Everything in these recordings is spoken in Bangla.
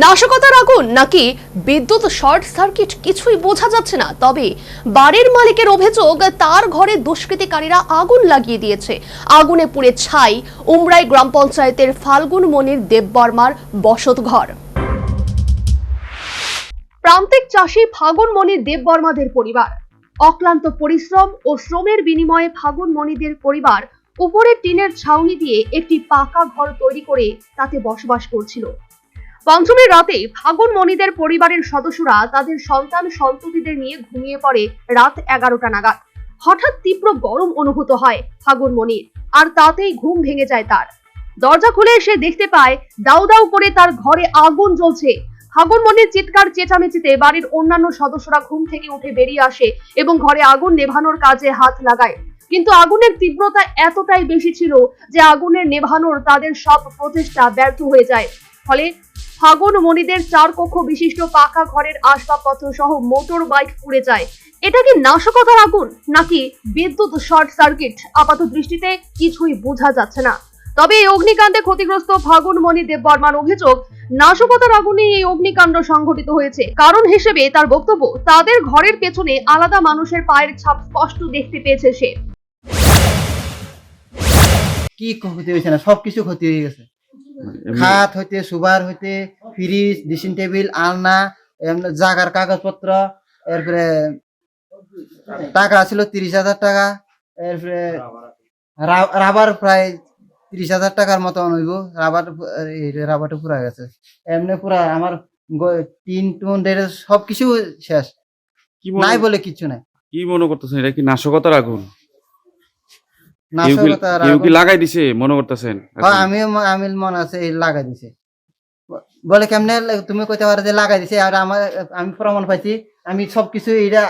নাশকতার আগুন নাকি বিদ্যুৎ শর্ট সার্কিট কিছুই বোঝা যাচ্ছে না। তবে বাড়ির মালিকের অভিযোগ, তার ঘরে দুষ্কৃতিকারীরা আগুন লাগিয়ে দিয়েছে। আগুনে পুড়ে ছাই, উমরাই গ্রাম পঞ্চায়েতের ফাল্গুন মনির দেববর্মার বসত ঘর প্রান্তিক চাষী ফাগুন মনির দেববর্মাদের পরিবার। অক্লান্ত পরিশ্রম ও শ্রমের বিনিময়ে ফাগুন মনিদের পরিবার উপরের টিনের ছাউনি দিয়ে একটি পাকা ঘর তৈরি করে তাতে বসবাস করছিল। পঞ্চমীর রাতে ফাগুন মনিদের পরিবারের সদস্যরা তাদের সন্তান সন্ততিদের নিয়ে ঘুমিয়ে পড়ে রাত এগারোটা নাগাদ। হঠাৎ তীব্র গরম অনুভূত হয় ফাগুন মনির আর তাতেই ঘুম ভেঙে যায় তার। দরজা খুলে সে দেখতে পায় দাউ দাউ করে তার ঘরে আগুন জ্বলছে। ফাগুন মনির চিৎকার চেঁচামেচিতে বাড়ির অন্যান্য সদস্যরা ঘুম থেকে উঠে বেরিয়ে আসে এবং ঘরে আগুন নেভানোর কাজে হাত লাগায়। কিন্তু আগুনের তীব্রতা এতটাই বেশি ছিল যে আগুনের নেভানোর তাদের সব প্রচেষ্টা ব্যর্থ হয়ে যায়। ফলে ফাগুন মনিদের চার কক্ষ বিশিষ্ট পাকা ঘরের আসবাবপত্র সহ মোটর বাইক পুড়ে যায়। এটা কি নাশকতার আগুন, নাকি বিদ্যুৎ শর্ট সার্কিট? আপাত দৃষ্টিতে কিছুই বোঝা যাচ্ছে না। তবে এই অগ্নিকাণ্ডে ক্ষতিগ্রস্ত ফাগুন মণি দেববর্মার অভিযোগ, নাশকতার আগুনে এই অগ্নিকাণ্ড সংঘটিত হয়েছে। কারণ হিসেবে তার বক্তব্য, তাদের ঘরের পেছনে আলাদা মানুষের পায়ের ছাপ স্পষ্ট দেখতে পেয়েছে সে। কি ক্ষতি হয়েছে না? সব কিছু ক্ষতি হয়ে গেছে। খাট হইতে সুবার হইতে ফ্রিজ ড্রেসিং টেবিল আলনা জাগার কাগজপত্র এরপরে টাকা ছিল তিরিশ হাজার টাকা এরপরে রাবার প্রায় তিরিশ হাজার টাকার মতো হইব রাবার রাবারটা পুরা গেছে। এমনি পুরা আমার টিন টুন সব কিছু শেষ। নাই বলে কিছু নাই। কি মনে করতেছেন এটা কি নাশকতার আগুন? লাগাই দিছে? মনে করতেছেন আমি মনে আছে লাগাই দিছে। বলে কেমনে তুমি কইতে পারো যে লাগাই দিছে আর আমার আমি প্রমাণ পাইছি আমি সবকিছু এটা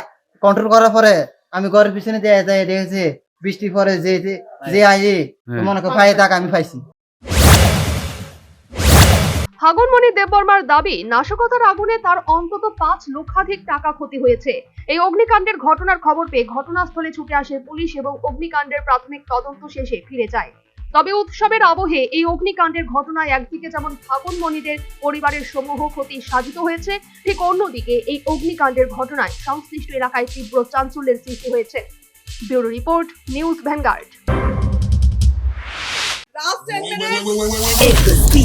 কন্ট্রোল করার পরে আমি ঘরের পিছনে দিয়ে বৃষ্টি পরে যে যে- হ্যাঁ। মনে করো আমি পাইছি। ফাগুনমণি দেববর্মার দাবি নাশকতার আগুনে তার অন্তত পাঁচ লক্ষাধিক টাকা ক্ষতি হয়েছে এই অগ্নিকাণ্ডের ঘটনার খবর পেয়ে ঘটনাস্থলে ছুটে আসে পুলিশ এবং অগ্নিকাণ্ডের প্রাথমিক তদন্ত শেষে ফিরে যায় তবে উৎসবের আবহে এই অগ্নিকাণ্ডের ঘটনায় একদিকে যেমন ফাগুনমণিদের পরিবারের সমূহ ক্ষতি সাজিত হয়েছে ঠিক অন্যদিকে এই অগ্নিকাণ্ডের ঘটনায় সংশ্লিষ্ট এলাকায় তীব্র চাঞ্চল্যের সৃষ্টি হয়েছে bureau report news Vanguard